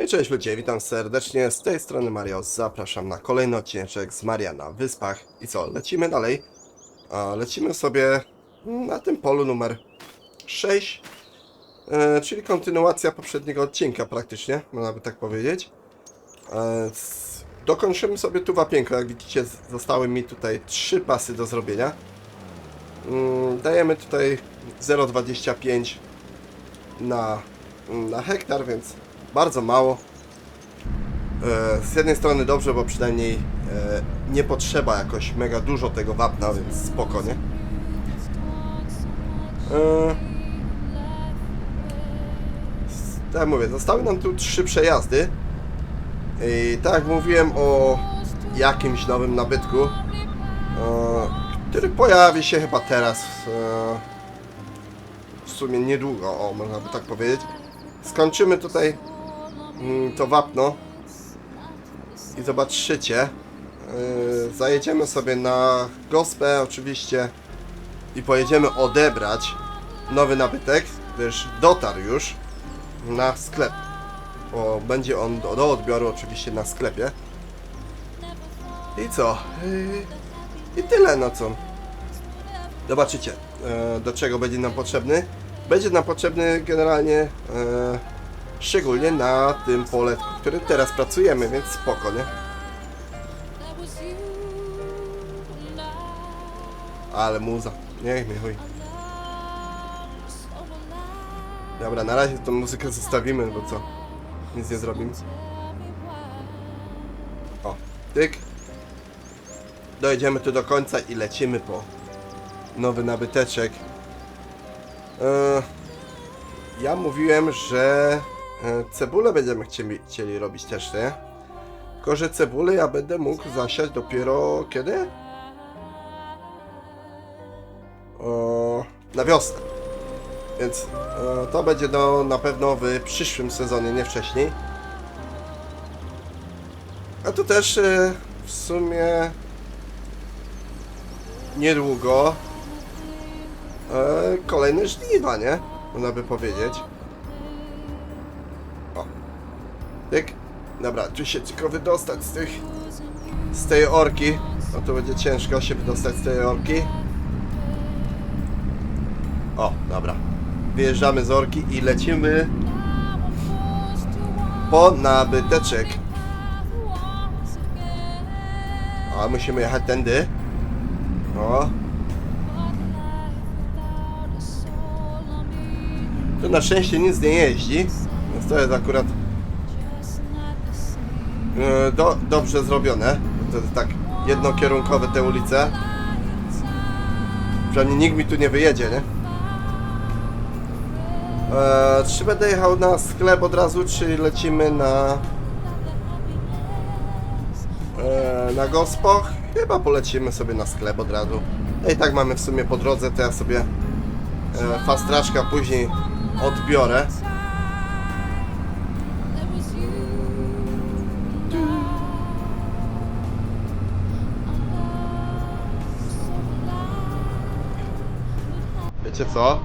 No cześć ludzie, witam serdecznie, z tej strony Mario, zapraszam na kolejny odcinek z Maria na Wyspach. I co, lecimy dalej. Lecimy sobie na tym polu numer 6, e, czyli kontynuacja poprzedniego odcinka praktycznie, można by tak powiedzieć. E, dokończymy sobie tu wapienko, jak widzicie zostały mi tutaj trzy pasy do zrobienia. Mm, dajemy tutaj 0,25 na, na hektar, więc bardzo mało. E, Z jednej strony dobrze, bo przynajmniej e, nie potrzeba jakoś mega dużo tego wapna, więc spoko, nie? E, Tak jak mówię, zostały nam tu trzy przejazdy. I tak jak mówiłem o jakimś nowym nabytku, który pojawi się chyba teraz, w sumie niedługo, o, można by tak powiedzieć. Skończymy tutaj to wapno i zobaczycie. Yy, zajedziemy sobie na gospę oczywiście i pojedziemy odebrać nowy nabytek, gdyż dotarł już na sklep. Bo będzie on do, do odbioru oczywiście na sklepie. I co? I tyle no co. Zobaczycie, e, do czego będzie nam potrzebny. Będzie nam potrzebny generalnie e, szczególnie na tym poletku, którym teraz pracujemy, więc spoko, nie? Ale muza, niech mi chuj. Dobra, na razie tą muzykę zostawimy, bo co? Nic nie zrobimy. O, tyk. Dojedziemy tu do końca i lecimy po nowy nabyteczek. E, ja mówiłem, że cebulę będziemy chcieli, robić też, nie? Tylko, że cebulę ja będę mógł zasiać dopiero kiedy? O, na wiosnę. Więc e, to będzie do, na pewno w przyszłym sezonie, nie wcześniej. A tu też e, w sumie niedługo e, kolejne żniwa, nie? Można by powiedzieć. Tyk. Dobra, tu się tylko wydostać z tych... z tej orki. No to będzie ciężko się wydostać z tej orki. O, dobra. Wyjeżdżamy z orki i lecimy po nabyteczek. A musimy jechać tędy. O. Tu na szczęście nic nie jeździ, więc to jest akurat do, dobrze zrobione. To jest tak jednokierunkowe te ulice. Przynajmniej nikt mi tu nie wyjedzie, nie? E, czy będę jechał na sklep od razu, czy lecimy na e, na gospoch? Chyba polecimy sobie na sklep od razu. No i tak mamy w sumie po drodze, to ja sobie e, fastraczka później odbiorę. Wiecie co?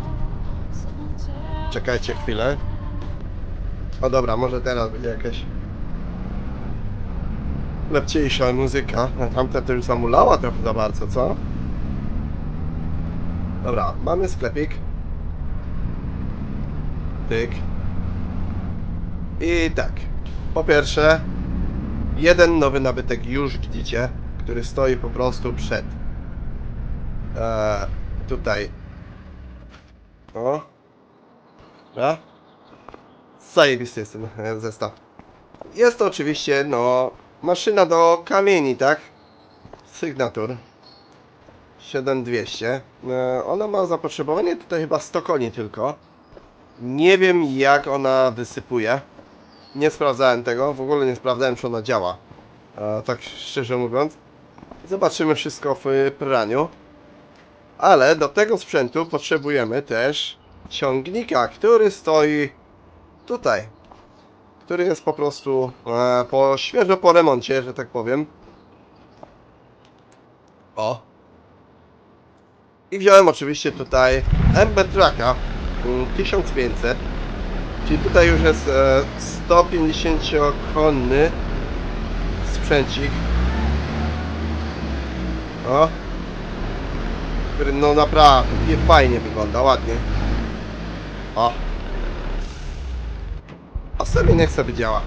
Czekajcie chwilę. O dobra, może teraz będzie jakaś lepciejsza muzyka. Tamta to już zamulała trochę za bardzo, co? Dobra, mamy sklepik. Tyk. I tak. Po pierwsze, jeden nowy nabytek już widzicie, który stoi po prostu przed. E, tutaj. O. Dobra. Zajebisty jest ten e, zestaw. Jest to oczywiście, no, maszyna do kamieni, tak? Sygnatur. 7200. E, Ona ma zapotrzebowanie tutaj chyba 100 koni tylko. Nie wiem jak ona wysypuje. Nie sprawdzałem tego, w ogóle nie sprawdzałem czy ona działa. E, tak szczerze mówiąc. Zobaczymy wszystko w praniu. Ale do tego sprzętu potrzebujemy też ciągnika, który stoi tutaj. Który jest po prostu e, po świeżo po remoncie, że tak powiem. O. I wziąłem oczywiście tutaj MB Tracka mm, 1500 Czyli tutaj już jest e, 150-konny sprzęcik. O. Który no naprawdę nie fajnie wygląda, ładnie. O. A sobie niech sobie działa.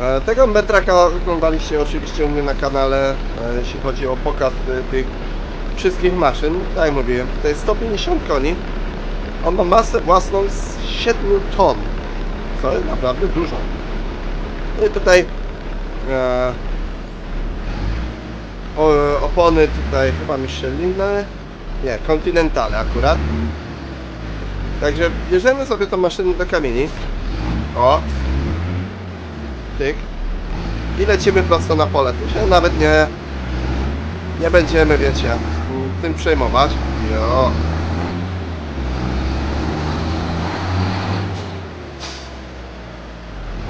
E, Tego metraka oglądaliście oczywiście u mnie na kanale, e, jeśli chodzi o pokaz e, tych wszystkich maszyn. Tak jak mówiłem, to jest 150 koni. On ma masę własną z 7 ton, co jest naprawdę dużo. No i tutaj opony tutaj chyba Michelin, nie, Continentale akurat. Także bierzemy sobie tą maszynę do kamieni. O, tyk. I lecimy prosto na pole. Tu się nawet nie, nie będziemy, wiecie, tym przejmować. Jo.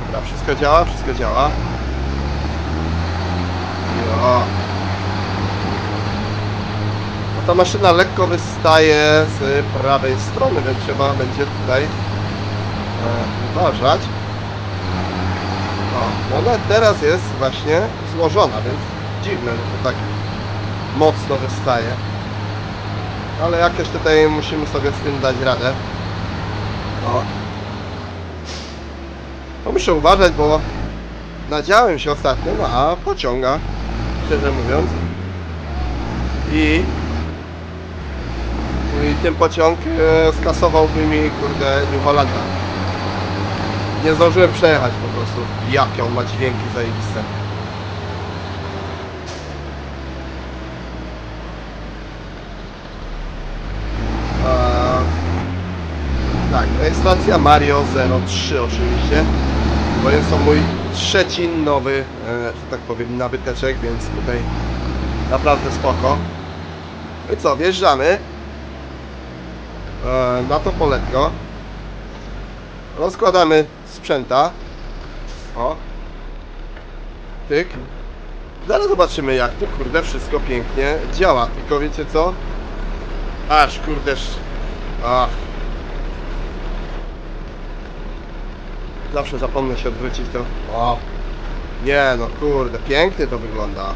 Dobra, wszystko działa, wszystko działa. Jo. No ta maszyna lekko wystaje z prawej strony, więc trzeba będzie tutaj e, uważać. No ona teraz jest właśnie złożona, więc dziwne, że to tak mocno wystaje. Ale jakoś tutaj musimy sobie z tym dać radę. O. To muszę uważać, bo nadziałem się ostatnio na pociąga, szczerze mówiąc. I, i ten pociąg e, skasowałby mi, kurde, New Hollanda. Nie zdążyłem przejechać po prostu. Jakie on ma dźwięki zajebiste. Tak, rejestracja Mario 03 oczywiście. Bo jest to mój trzeci nowy, e, że tak powiem, nabyteczek, więc tutaj naprawdę spoko. No i co, wjeżdżamy na to poletko. Rozkładamy sprzęta. O. Tyk. Zaraz zobaczymy jak to kurde wszystko pięknie działa. Tylko wiecie co? Aż kurdeż. Ach. Zawsze zapomnę się odwrócić to. O. Nie no kurde, pięknie to wygląda.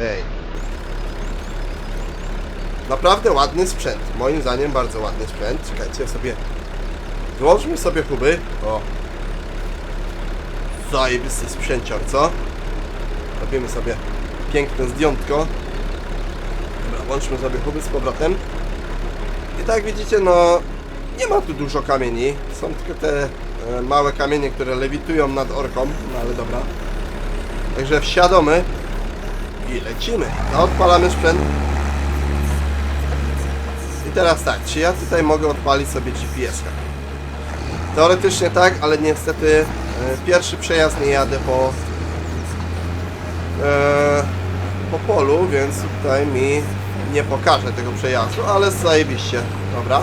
Ej. Naprawdę ładny sprzęt. Moim zdaniem bardzo ładny sprzęt. Czekajcie sobie. Włączmy sobie huby. O. Zajebisty sprzęcior, co? Robimy sobie piękne zdjątko. Dobra, włączmy sobie huby z powrotem. I tak widzicie, no nie ma tu dużo kamieni. Są tylko te e, małe kamienie, które lewitują nad orką, no ale dobra. Także wsiadamy i lecimy. No, odpalamy sprzęt. Teraz tak, czy ja tutaj mogę odpalić sobie GPS-kę? Teoretycznie tak, ale niestety e, pierwszy przejazd nie jadę po e, po polu, więc tutaj mi nie pokaże tego przejazdu, ale zajebiście. Dobra.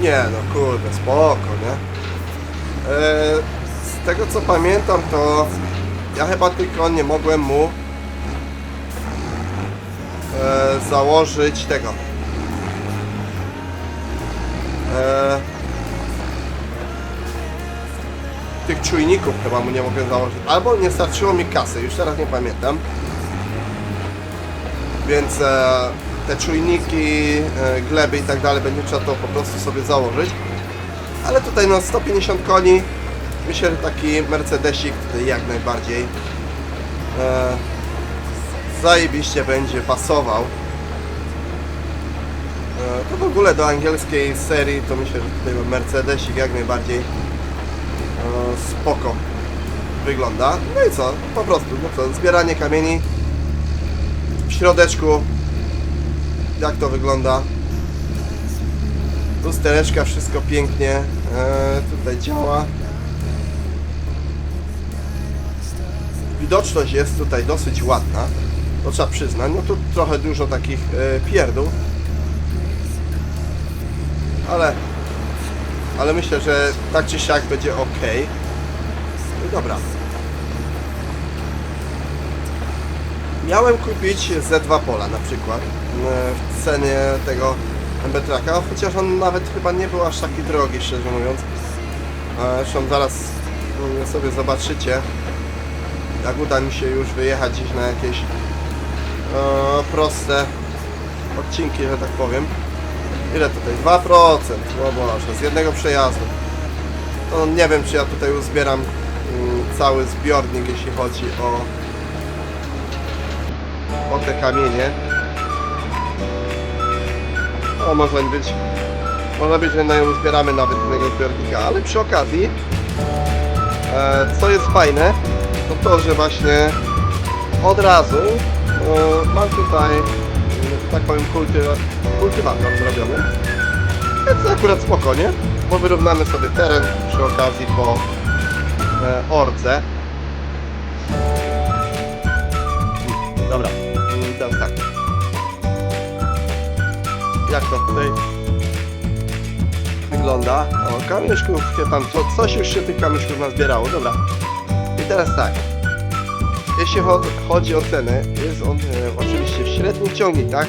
Nie no kurde, spoko, nie? E, z tego co pamiętam to ja chyba tylko nie mogłem mu e, założyć tego. E, tych czujników chyba mu nie mogę założyć. Albo nie starczyło mi kasy, już teraz nie pamiętam. Więc e, te czujniki, e, gleby i tak dalej będzie trzeba to po prostu sobie założyć. Ale tutaj no 150 koni. Myślę, że taki Mercedesik jak najbardziej e, zajebiście będzie pasował. E, To w ogóle do angielskiej serii to myślę, że tutaj Mercedesik jak najbardziej e, spoko wygląda. No i co? Po prostu, no co, zbieranie kamieni w środeczku. Jak to wygląda? Lustereczka, wszystko pięknie e, tutaj działa. Widoczność jest tutaj dosyć ładna to trzeba przyznać, no tu trochę dużo takich e, pierdół ale ale myślę, że tak czy siak będzie ok. No dobra. Miałem kupić Z2 pola na przykład w cenie tego MB Traka, chociaż on nawet chyba nie był aż taki drogi, szczerze mówiąc. E, Zresztą zaraz mm, sobie zobaczycie, jak uda mi się już wyjechać gdzieś na jakieś e, proste odcinki, że tak powiem. Ile tutaj? 2%, o Boże, z jednego przejazdu. No nie wiem, czy ja tutaj uzbieram mm, cały zbiornik, jeśli chodzi o o te kamienie. O, może być, może być, że na ją zbieramy nawet innego zbiornika, ale przy okazji, e, co jest fajne, to to, że właśnie od razu e, mam tutaj, e, tak powiem, kulty, kultywator zrobiony. Więc akurat spokojnie, bo wyrównamy sobie teren przy okazji po e, orce. Dobra, mm, teraz tak. Jak to tutaj wygląda? O, kamyszków, wie tam, co, coś już się tych kamyszków nazbierało, dobra. I teraz tak. Jeśli cho- chodzi o cenę, jest on e, oczywiście w średnim ciągnikach.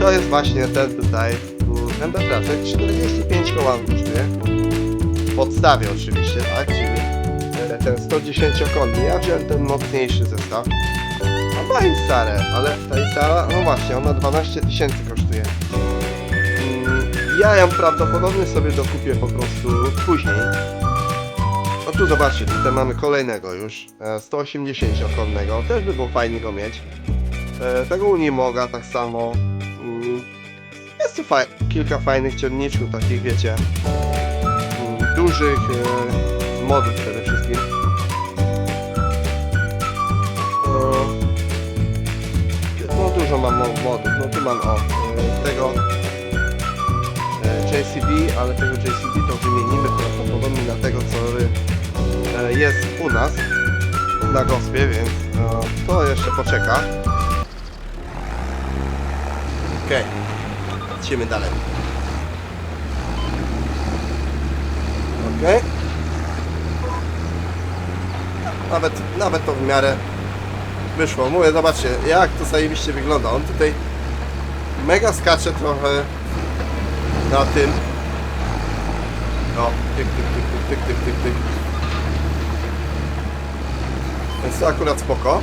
To jest właśnie ten tutaj MB Trafek, 45 koła kosztuje. W podstawie oczywiście, tak, czyli e, ten 110-konny. Ja wziąłem ten mocniejszy zestaw. A ma Isarę, ale ta Isara, no właśnie, ona 12 tysięcy kosztuje. Mm, Ja ją prawdopodobnie sobie dokupię po prostu później. No tu zobaczcie, tutaj mamy kolejnego już, e, 180-konnego, też by było fajnie go mieć. E, Tego Unimoga tak samo. Mm, Jest tu faj kilka fajnych ciągniczków, takich wiecie, mm, dużych e, modów przede wszystkim. E, no dużo mam mo- modów, no tu mam o, e, tego e, JCB, ale tego JCB to wymienimy prawdopodobnie na tego, co e, E, jest u nas na gospie, więc no, to jeszcze poczeka. Okej, okay. patrzymy dalej. Okej. Okay. Nawet, nawet to w miarę wyszło. Mówię, zobaczcie, jak to zajebiście wygląda. On tutaj mega skacze trochę na tym. No, tyk, tyk, tyk, tyk, tyk, tyk, tyk. Więc to akurat spoko.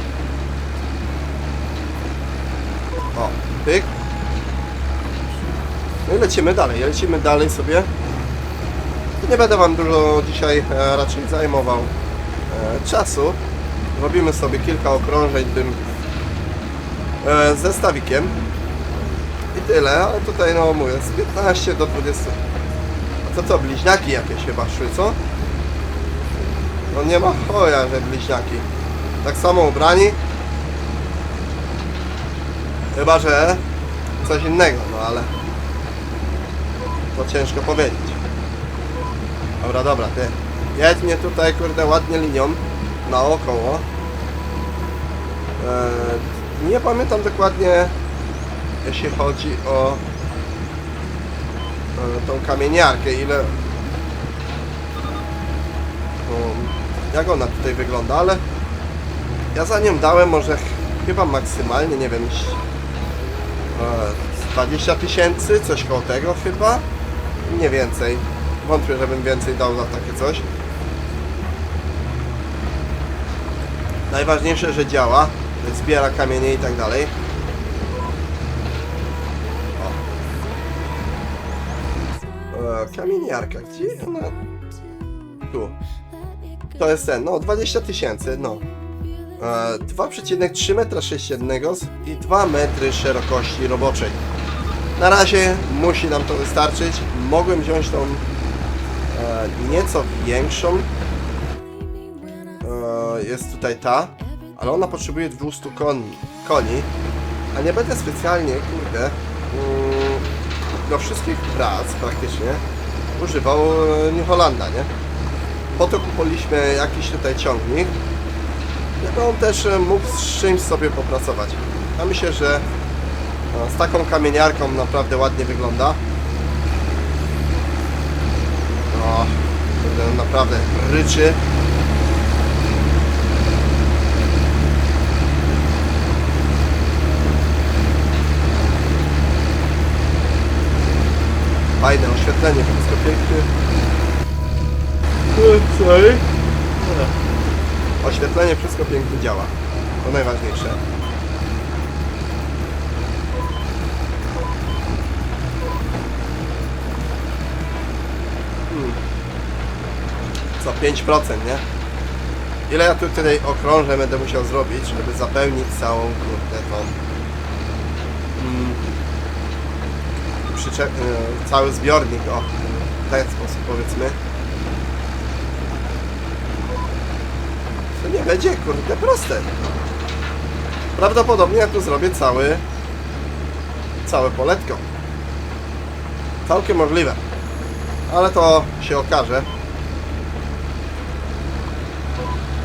O, tyk. No i lecimy dalej, lecimy dalej sobie. Nie będę wam dużo dzisiaj e, raczej zajmował e, czasu. Robimy sobie kilka okrążeń tym e, zestawikiem. I tyle, ale tutaj no mówię, z 15 do 20. A to co, bliźniaki jakieś chyba szły, co? No nie ma choja, że bliźniaki. Tak samo ubrani. Chyba, że coś innego, no ale to ciężko powiedzieć. Dobra, dobra, ty. Jedź mnie tutaj, kurde, ładnie linią naokoło. Eee, nie pamiętam dokładnie, jeśli chodzi o e, tą kamieniarkę, ile... Um, jak ona tutaj wygląda, ale ja za nią dałem może ch- chyba maksymalnie, nie wiem, ś- e, 20 tysięcy, coś koło tego chyba, nie więcej. Wątpię, żebym więcej dał za takie coś. Najważniejsze, że działa, zbiera kamienie i tak dalej. O. E, kamieniarka, gdzie ona? Tu. To jest ten, no 20 tysięcy, no. E, 2,3 metra sześciennego i 2 metry szerokości roboczej. Na razie musi nam to wystarczyć. Mogłem wziąć tą e, nieco większą. E, jest tutaj ta, ale ona potrzebuje 200 koni, koni a nie będę specjalnie, kurde, mm, do wszystkich prac praktycznie używał e, New Hollanda, nie? Po to kupiliśmy jakiś tutaj ciągnik, żeby on też e, mógł z czymś sobie popracować. A myślę, że no, z taką kamieniarką naprawdę ładnie wygląda. No, kurde, naprawdę ryczy. Fajne oświetlenie, wszystko pięknie. E, Sorry. Oświetlenie, wszystko pięknie działa. To najważniejsze. Hmm. Co 5%, nie? Ile ja tu tutaj okrążę będę musiał zrobić, żeby zapełnić całą kurde tą mm, przyczep, e, cały zbiornik, o w ten sposób powiedzmy. Nie będzie kurde proste. Prawdopodobnie ja tu zrobię cały całe poletko. Całkiem możliwe. Ale to się okaże.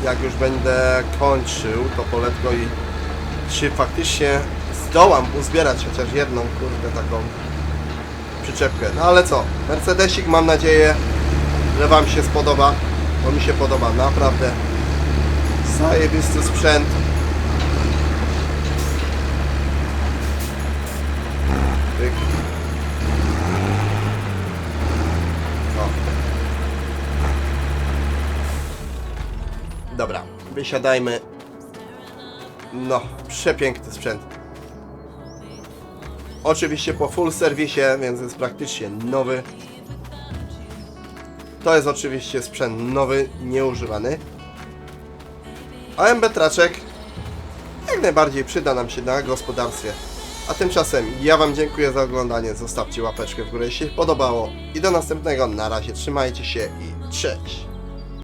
Jak już będę kończył to poletko i czy faktycznie zdołam uzbierać chociaż jedną kurde taką przyczepkę. No ale co? Mercedesik mam nadzieję, że Wam się spodoba, bo mi się podoba naprawdę. Zajebisty sprzęt. Dobra, wysiadajmy. No, przepiękny sprzęt. Oczywiście po full serwisie, więc jest praktycznie nowy. To jest oczywiście sprzęt nowy, nieużywany. A MB Traczek jak najbardziej przyda nam się na gospodarstwie. A tymczasem ja Wam dziękuję za oglądanie. Zostawcie łapeczkę w górę, jeśli podobało. I do następnego. Na razie trzymajcie się i cześć.